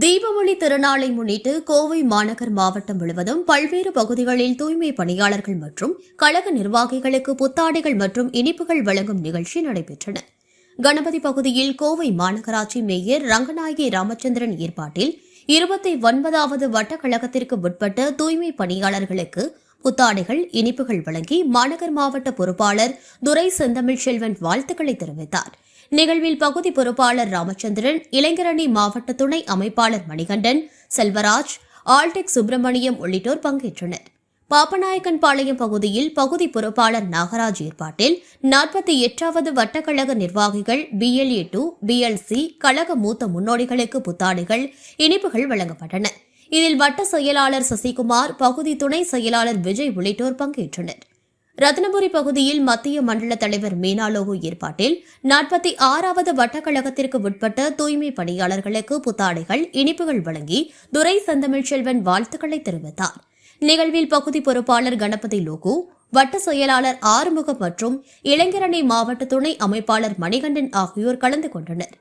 தீபாவளி திருநாளை முன்னிட்டு கோவை மாநகர் மாவட்டம் முழுவதும் பல்வேறு பகுதிகளில் தூய்மை பணியாளர்கள் மற்றும் கழக நிர்வாகிகளுக்கு புத்தாடைகள் மற்றும் இனிப்புகள் வழங்கும் நிகழ்ச்சி நடைபெற்றன. கணபதி பகுதியில் கோவை மாநகராட்சி மேயர் ரங்கநாயகி ராமச்சந்திரன் ஏற்பாட்டில் இருபத்தி ஒன்பதாவது வட்டக்கழகத்திற்கு உட்பட்ட தூய்மை பணியாளர்களுக்கு புத்தாடைகள் இனிப்புகள் வழங்கி மாநகர் மாவட்ட பொறுப்பாளர் துரை செந்தமிழ் செல்வன் வாழ்த்துக்களை தெரிவித்தார். நிகழ்வில் பகுதி பொறுப்பாளர் ராமச்சந்திரன் இளைஞரணி மாவட்ட துணை அமைப்பாளர் மணிகண்டன் செல்வராஜ் ஆல்டெக் சுப்பிரமணியம் உள்ளிட்டோர் பங்கேற்றனர். பாப்பநாயக்கன் பாளையம் பகுதியில் பகுதி பொறுப்பாளர் நாகராஜ் ஏற்பாட்டில் நாற்பத்தி எட்டாவது வட்டக்கழக நிர்வாகிகள் பிஎல்ஏ டூ பிஎல்சி கழக மூத்த முன்னோடிகளுக்கு புத்தாடைகள் இனிப்புகள் வழங்கப்பட்டன. இதில் வட்ட செயலாளர் சசிகுமார் பகுதி துணை செயலாளர் விஜய் உள்ளிட்டோர் பங்கேற்றனர். ரத்னபுரி பகுதியில் மத்திய மண்டல தலைவர் மீனாலோகு ஏற்பாட்டில் நாற்பத்தி ஆறாவது வட்டக்கழகத்திற்கு உட்பட்ட தூய்மை பணியாளர்களுக்கு புத்தாடைகள் இனிப்புகள் வழங்கி துரை செந்தமிழ்ச்செல்வன் வாழ்த்துக்களை தெரிவித்தார். நிகழ்வில் பகுதி பொறுப்பாளர் கணபதி லோகு வட்ட செயலாளர் ஆறுமுகம் மற்றும் இளைஞரணி மாவட்ட துணை அமைப்பாளர் மணிகண்டன் ஆகியோர் கலந்து கொண்டனர்.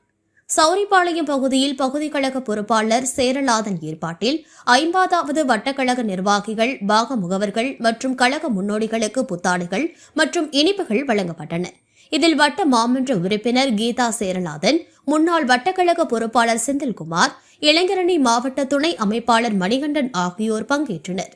சௌரிபாளையம் பகுதியில் பகுதி கழக பொறுப்பாளர் சேரலாதன் ஏற்பாட்டில் ஐம்பதாவது வட்டக்கழக நிர்வாகிகள் பாக முகவர்கள் மற்றும் கழக முன்னோடிகளுக்கு புத்தாடைகள் மற்றும் இனிப்புகள் வழங்கப்பட்டன. இதில் வட்ட மாமன்ற உறுப்பினர் கீதா சேரலாதன் முன்னாள் வட்டக்கழக பொறுப்பாளர் செந்தில்குமார் இளைஞரணி மாவட்ட துணை அமைப்பாளர் மணிகண்டன் ஆகியோர் பங்கேற்றனர்.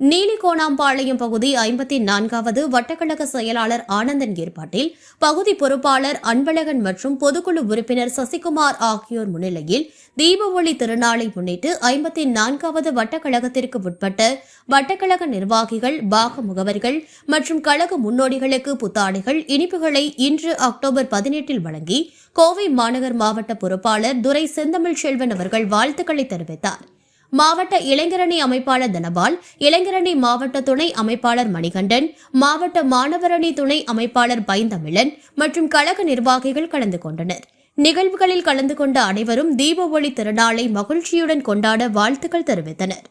நீலிகோணாம்பாளையம் பகுதி ஐம்பத்தி நான்காவது வட்டக்கழக செயலாளர் ஆனந்தன் ஏற்பாட்டில் பகுதி பொறுப்பாளர் அன்பழகன் மற்றும் பொதுக்குழு உறுப்பினர் சசிகுமார் ஆகியோர் முன்னிலையில் தீப ஒளி திருநாளை முன்னிட்டு ஐம்பத்தி நான்காவது வட்டக்கழகத்திற்கு உட்பட்ட வட்டக்கழக நிர்வாகிகள் பாக முகவர்கள் மற்றும் கழக முன்னோடிகளுக்கு புத்தாடைகள் இனிப்புகளை இன்று அக்டோபர் பதினெட்டில் வழங்கி கோவை மாநகர் மாவட்ட பொறுப்பாளர் துரை செந்தமிழ் செல்வன் அவர்கள் வாழ்த்துக்களை தெரிவித்தார். மாவட்ட இளைஞரணி அமைப்பாளர் தனபால் இளைஞரணி மாவட்ட துணை அமைப்பாளர் மணிகண்டன் மாவட்ட மாணவரணி துணை அமைப்பாளர் பைந்தமிழன் மற்றும் கழக நிர்வாகிகள் கலந்து கொண்டனர். நிகழ்வுகளில் கலந்து கொண்ட அனைவரும் தீப ஒளி திருநாளை மகிழ்ச்சியுடன் கொண்டாட வாழ்த்துக்கள் தெரிவித்தனர்.